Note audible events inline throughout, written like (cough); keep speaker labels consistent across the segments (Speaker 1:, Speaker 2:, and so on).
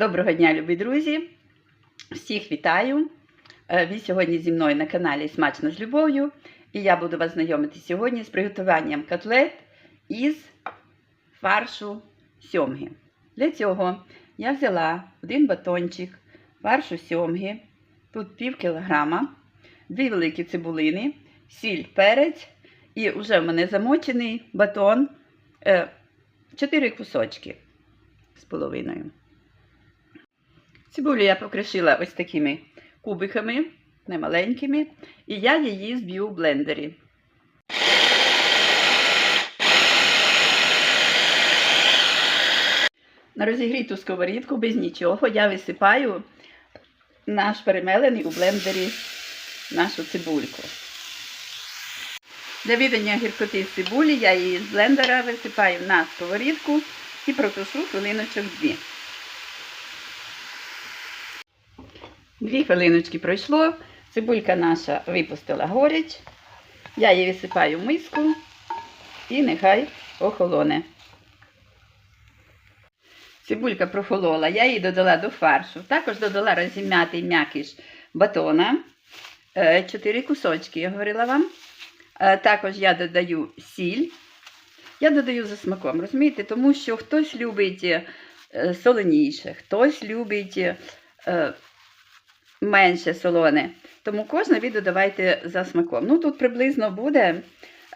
Speaker 1: Доброго дня, любі друзі! Всіх вітаю! Е, Ви сьогодні зі мною на каналі Смачно з любов'ю. І я буду вас знайомити сьогодні з приготуванням котлет із фаршу сьомги. Для цього я взяла один батончик фаршу сьомги, тут пів кілограма, дві великі цибулини, сіль, перець і вже в мене замочений батон, е, чотири кусочки з половиною. Цибулю я покришила ось такими кубиками, немаленькими, і я її зб'ю в блендері. На розігріту сковорідку без нічого я висипаю наш перемелений у блендері нашу цибульку. Для віддання гіркоти цибулі я її з блендера висипаю на сковорідку і протушу хвилиночок дві. Дві хвилиночки пройшло, цибулька наша випустила горіч. Я її висипаю в миску і нехай охолоне. Цибулька прохолола, я її додала до фаршу. Також додала розім'ятий м'якіш батона. Е, Чотири кусочки, я говорила вам. Е, Також я додаю сіль. Я додаю за смаком, розумієте? Тому що хтось любить е, солоніше, хтось любить менше солоне. Тому кожне ви додавайте за смаком. Ну, тут приблизно буде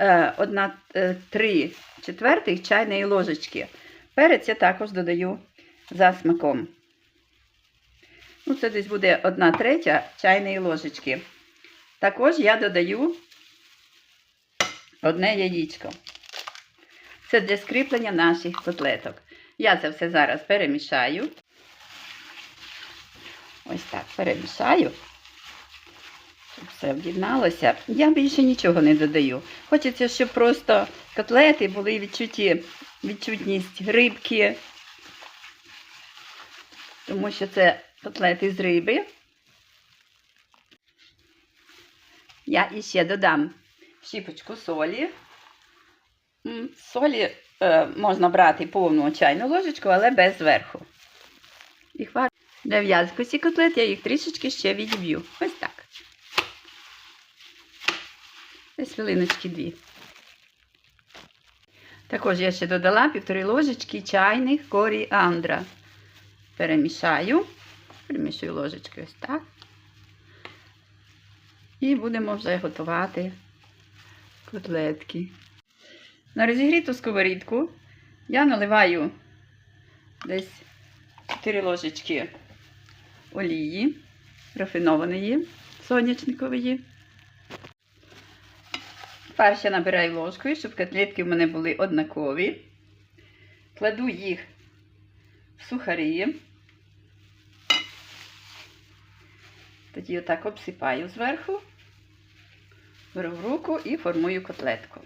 Speaker 1: е, одна, е, 3 четвертих чайної ложечки. Перець я також додаю за смаком. Ну, це десь буде 1 третя чайної ложечки. Також я додаю одне яєчко. Це для скріплення наших котлеток. Я це все зараз перемішаю. Ось так перемішаю, щоб все об'єдналося. Я більше нічого не додаю. Хочеться, щоб просто котлети були відчуті, відчутність рибки, тому що це котлети з риби. Я іще додам щіпочку солі. Солі е, можна брати повну чайну ложечку, але без верху. І хват... Для в'язкості котлет я їх трішечки ще відіб'ю. Ось так. Десь хвилиночки дві. Також я ще додала півтори ложечки чайних коріандра. Перемішаю. Перемішую ложечкою ось так. І будемо вже готувати котлетки. На розігріту сковорідку я наливаю десь 4 ложечки олії, рафінованої, соняшникової. Фарш я набираю ложкою, щоб котлетки в мене були однакові. Кладу їх в сухарі. Тоді отак обсипаю зверху, беру в руку і формую котлетку.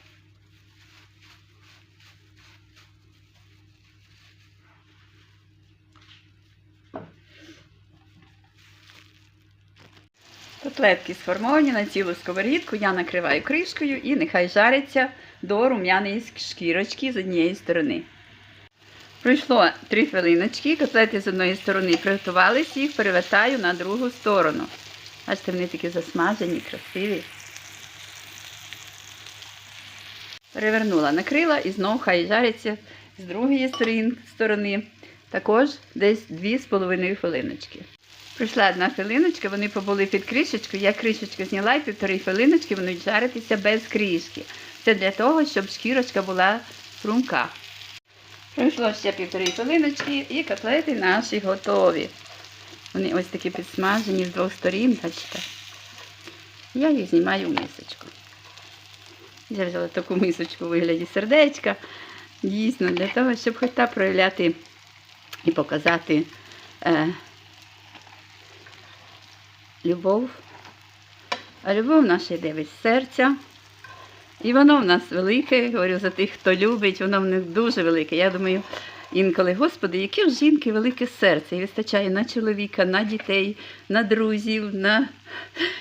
Speaker 1: Котлетки сформовані на цілу сковорідку, я накриваю кришкою і нехай жариться до рум'яної шкірочки з однієї сторони. Пройшло 3 хвилиночки, котлети з одної сторони приготувалися, їх перевертаю на другу сторону. Бачите, вони такі засмажені, красиві. Перевернула, накрила і знову хай жариться з другої сторони. Також десь 2,5 хвилиночки. Пройшла одна хвилиночка, вони побули під кришечкою. Я кришечку зняла і півтори хвилиночки будуть жаритися без кришки. Це для того, щоб шкірочка була струнка. Пройшло ще півтори хвилиночки і котлети наші готові. Вони ось такі підсмажені з двох сторін, бачите. Я їх знімаю в мисочку. Я взяла таку мисочку у вигляді сердечка. Дійсно, для того, щоб хоч та проявляти і показати. Е, любов. А любов наша йде від серця. І воно в нас велике, говорю за тих, хто любить, воно в них дуже велике. Я думаю, інколи, Господи, яке в жінки велике серце. І вистачає на чоловіка, на дітей, на друзів, на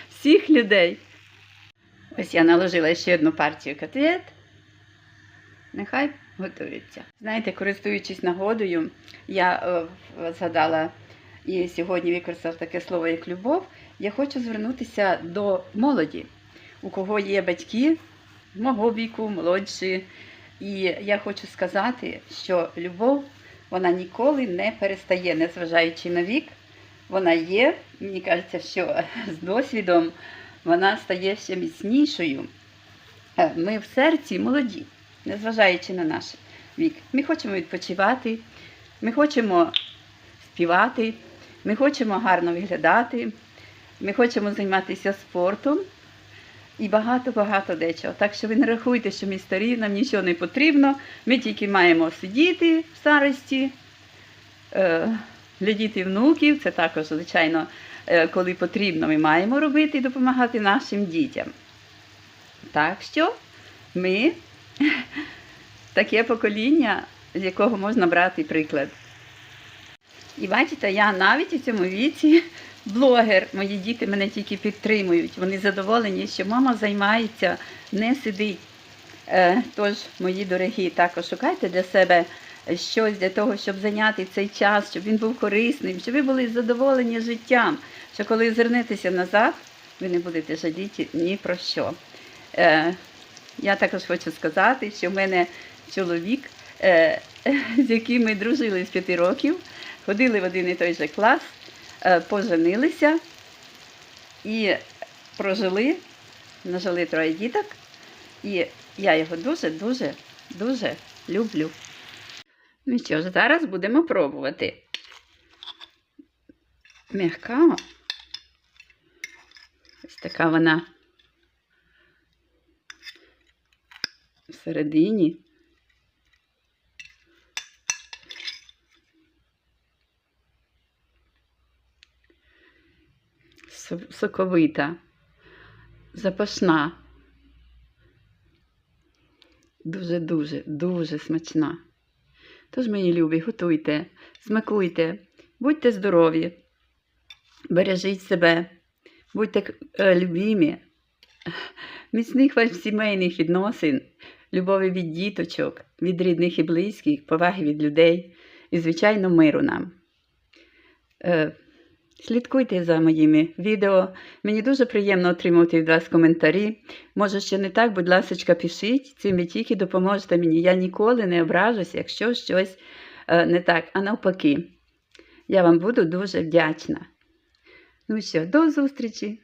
Speaker 1: всіх людей. Ось я наложила ще одну партію котлет. Нехай готується. Знаєте, користуючись нагодою, я е, згадала і сьогодні використав таке слово як любов, я хочу звернутися до молоді, у кого є батьки мого віку, молодші. І я хочу сказати, що любов вона ніколи не перестає, незважаючи на вік. Вона є, мені кажеться, що (laughs) з досвідом вона стає ще міцнішою. Е, Ми в серці молоді, незважаючи на наш вік. Ми хочемо відпочивати, ми хочемо співати, ми хочемо гарно виглядати, ми хочемо займатися спортом і багато-багато дечого. Так що ви не рахуйте, що ми старі, нам нічого не потрібно. Ми тільки маємо сидіти в старості, е, глядіти внуків. Це також, звичайно, е, коли потрібно, ми маємо робити і допомагати нашим дітям. Так що ми (laughs) таке покоління, з якого можна брати приклад. І бачите, я навіть у цьому віці блогер. Мої діти мене тільки підтримують. Вони задоволені, що мама займається, не сидить. Е, Тож, мої дорогі, також шукайте для себе щось для того, щоб зайняти цей час, щоб він був корисним, щоб ви були задоволені життям. Що коли звернетеся назад, ви не будете жаліти ні про що. Е, Я також хочу сказати, що в мене чоловік, е, (laughs) з яким ми дружили з п'яти років, ходили в один і той же клас, поженилися і прожили, нажили троє діток. І я його дуже, дуже, дуже люблю. Ну що ж, зараз будемо пробувати. М'яка. Ось така вона всередині. Соковита, запашна. Дуже-дуже, дуже смачна. Тож, мої любі, готуйте, смакуйте, будьте здорові, бережіть себе, будьте е, любімі, міцних вам сімейних відносин, любові від діточок, від рідних і близьких, поваги від людей і, звичайно, миру нам. Слідкуйте за моїми відео. Мені дуже приємно отримувати від вас коментарі. Може, ще не так, будь ласка, пишіть. Цим ви тільки допоможете мені. Я ніколи не ображусь, якщо щось е, не так, а навпаки. Я вам буду дуже вдячна. Ну що, до зустрічі!